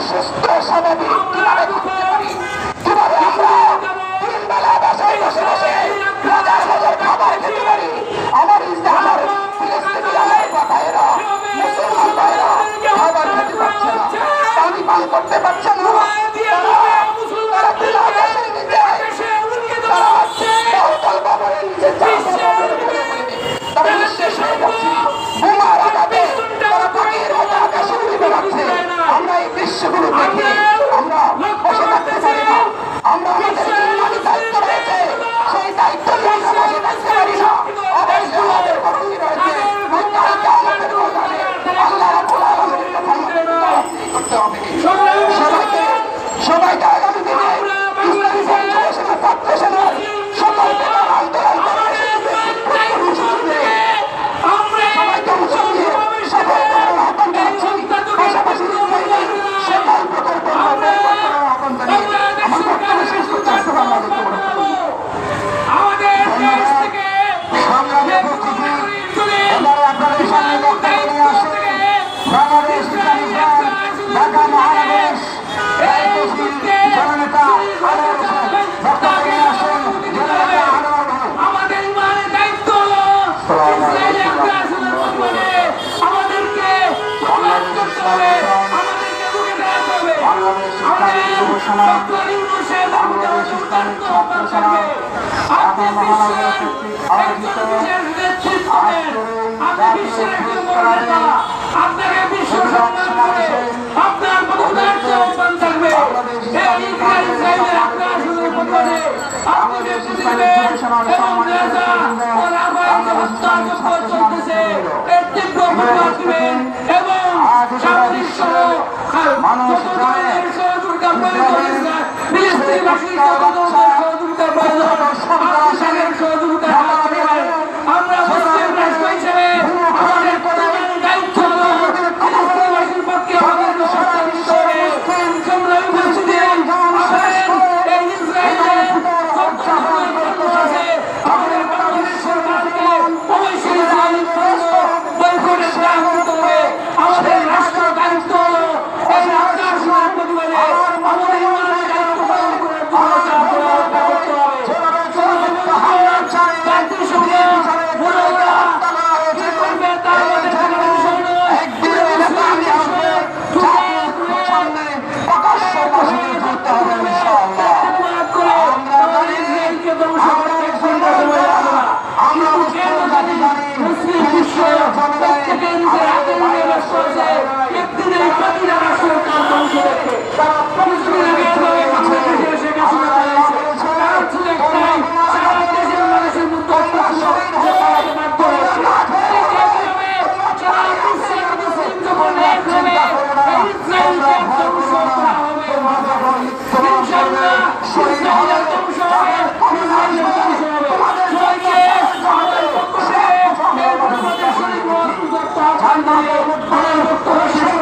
সুস্থ স্বাভাবিক কীভাবে সবাইকে সবাইকে আমাদের শিক্ষার্থী যুব সমাজ আমাদের শিক্ষার্থী ছাত্র সমাজ ঢাকা সহযোগিতা Correia, Vitória! নামে অন্তর্ভুক্ত হয়েছে